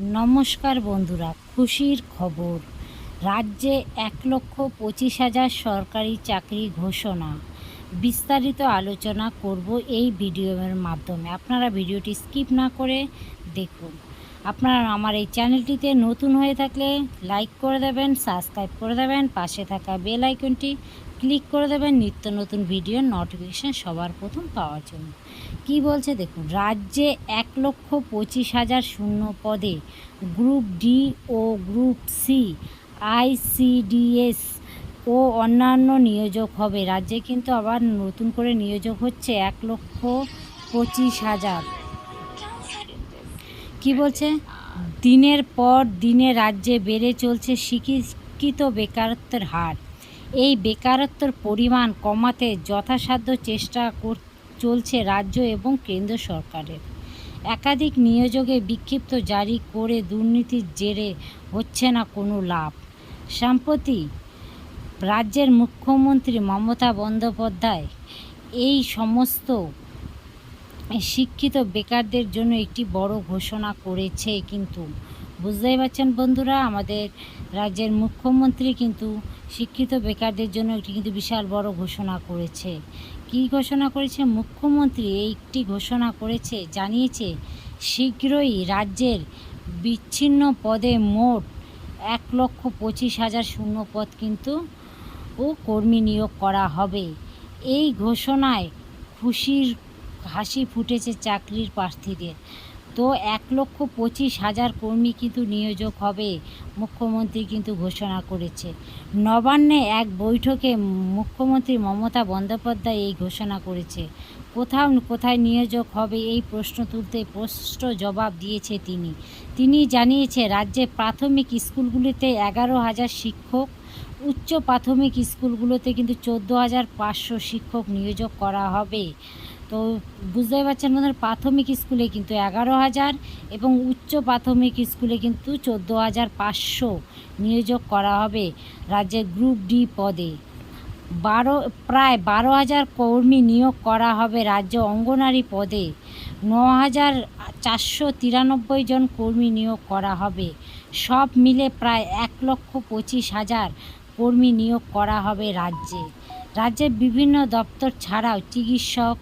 নমস্কার বন্ধুরা, খুশির খবর। রাজ্যে এক লক্ষ পঁচিশ হাজার সরকারি চাকরি ঘোষণা। বিস্তারিত আলোচনা করব এই ভিডিওর মাধ্যমে। আপনারা ভিডিওটি স্কিপ না করে দেখুন। আপনারা আমার এই চ্যানেলটিতে নতুন হয়ে থাকলে লাইক করে দেবেন, সাবস্ক্রাইব করে দেবেন, পাশে থাকা বেল আইকনটি ক্লিক করে দেবেন, নিত্য নতুন ভিডিওর নোটিফিকেশান সবার প্রথম পাওয়ার জন্য। কি বলছে দেখুন, রাজ্যে এক লক্ষ পঁচিশ হাজার শূন্য পদে গ্রুপ ডি ও গ্রুপ সি আইসিডিএস ও অন্যান্য নিয়োজক হবে। রাজ্যে কিন্তু আবার নতুন করে নিয়োজক হচ্ছে এক লক্ষ পঁচিশ হাজার। কি বলছে? দিনের পর দিনে রাজ্যে বেড়ে চলছে শিক্ষিত বেকারত্বের হার। এই বেকারত্বের পরিমাণ কমাতে যথাসাধ্য চেষ্টা চলছে রাজ্য এবং কেন্দ্র সরকারের। একাধিক নিয়োজকে বিক্ষিপ্ত জারি করে দুর্নীতির জেরে হচ্ছে না কোনো লাভ। সম্প্রতি রাজ্যের মুখ্যমন্ত্রী মমতা বন্দ্যোপাধ্যায় এই সমস্ত শিক্ষিত বেকারদের জন্য একটি বড় ঘোষণা করেছে কিন্তু বুঝতেই পারছেন বন্ধুরা, আমাদের রাজ্যের মুখ্যমন্ত্রী কিন্তু শিক্ষিত বেকারদের জন্য একটি কিন্তু বিশাল বড় ঘোষণা করেছে। কী ঘোষণা করেছে? মুখ্যমন্ত্রী একটি ঘোষণা করেছে, জানিয়েছে, শীঘ্রই রাজ্যের বিচ্ছিন্ন পদে মোট এক লক্ষ পঁচিশ হাজার শূন্য পদ কিন্তু ও কর্মী নিয়োগ করা হবে। এই ঘোষণায় খুশির হাসি ফুটেছে চাকরির প্রার্থীদের। তো এক লক্ষ পঁচিশ হাজার কর্মী কিন্তু নিয়োজক হবে, মুখ্যমন্ত্রী কিন্তু ঘোষণা করেছে। নবান্নে এক বৈঠকে মুখ্যমন্ত্রী মমতা বন্দ্যোপাধ্যায় এই ঘোষণা করেছে। কোথাও কোথায় নিয়োজক হবে এই প্রশ্ন তুলতে স্পষ্ট জবাব দিয়েছে তিনি। তিনি জানিয়েছে, রাজ্যে প্রাথমিক স্কুলগুলিতে এগারো হাজার শিক্ষক, উচ্চ প্রাথমিক স্কুলগুলোতে কিন্তু চোদ্দ হাজার পাঁচশো শিক্ষক নিয়োজক করা হবে। তো বুঝতেই পারছেন আমাদের প্রাথমিক স্কুলে কিন্তু এগারো হাজার এবং উচ্চ প্রাথমিক স্কুলে কিন্তু চোদ্দ হাজার পাঁচশো নিয়োজক করা হবে রাজ্যের গ্রুপ ডি পদে। বারো, প্রায় বারো হাজার কর্মী নিয়োগ করা হবে রাজ্য অঙ্গনারী পদে। ন হাজার চারশো তিরানব্বই জন কর্মী নিয়োগ করা হবে। সব মিলে প্রায় এক লক্ষ পঁচিশ হাজার কর্মী নিয়োগ করা হবে রাজ্যে। রাজ্যের বিভিন্ন দপ্তর ছাড়াও চিকিৎসক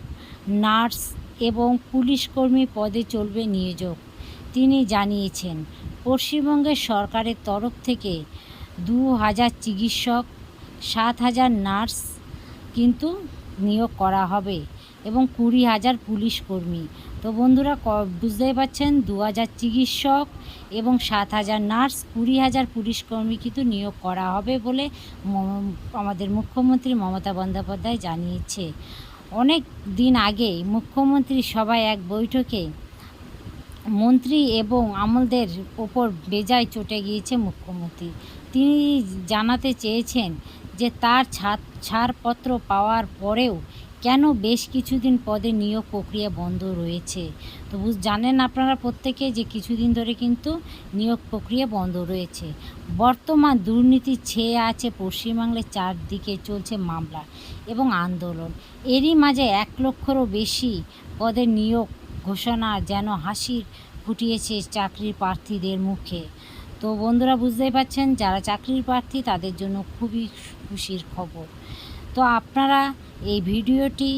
নার্স এবং পুলিশ কর্মী পদে চলবে নিয়োজক। তিনি জানিয়েছেন, পশ্চিমবঙ্গের সরকারের তরফ থেকে দু হাজার চিকিৎসক সাত হাজার নার্স কিন্তু নিয়োগ করা হবে এবং কুড়ি হাজার পুলিশ কর্মী। তো বন্ধুরা বুঝতেই পারছেন দু হাজার চিকিৎসক এবং সাত হাজার নার্স কুড়ি হাজার পুলিশ কর্মী কিন্তু নিয়োগ করা হবে বলে আমাদের মুখ্যমন্ত্রী মমতা বন্দ্যোপাধ্যায় জানিয়েছে। অনেক দিন আগে মুখ্যমন্ত্রী সভায় এক বৈঠকে মন্ত্রী এবং আমলদের ওপর বেজায় চটে গিয়েছে মুখ্যমন্ত্রী। তিনি জানাতে চেয়েছেন যে তার ছাড় ছাড়পত্র পাওয়ার পরেও কেন বেশ কিছুদিন পদে নিয়োগ প্রক্রিয়া বন্ধ রয়েছে? তো জানেন আপনারা প্রত্যেকে যে কিছুদিন ধরে কিন্তু নিয়োগ প্রক্রিয়া বন্ধ রয়েছে। বর্তমান দুর্নীতি ছেয়ে আছে পশ্চিমবাংলার চারদিকে চলছে মামলা এবং আন্দোলন। এরই মাঝে এক লক্ষরও বেশি পদের নিয়োগ ঘোষণা যেন হাসির ফুটিয়েছে চাকরির প্রার্থীদের মুখে। তো বন্ধুরা বুঝতেই পারছেন, যারা চাকরির প্রার্থী তাদের জন্য খুবই খুশির খবর। তো আপনারা এই ভিডিওটি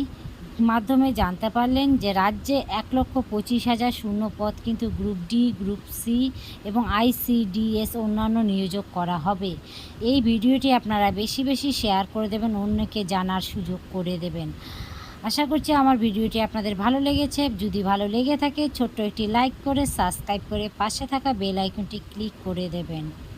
মাধ্যমে জানতে পারলেন যে রাজ্যে এক লক্ষ পঁচিশ হাজার শূন্য পদ কিন্তু গ্রুপ ডি, গ্রুপ সি এবং আইসিডিএস অন্যান্য নিয়োজক করা হবে। এই ভিডিওটি আপনারা বেশি বেশি শেয়ার করে দেবেন, অন্যকে জানার সুযোগ করে দেবেন। আশা করছি আমার ভিডিওটি আপনাদের ভালো লেগেছে। যদি ভালো লেগে থাকে, ছোট্ট একটি লাইক করে, সাবস্ক্রাইব করে পাশে থাকা বেল আইকনটি ক্লিক করে দেবেন।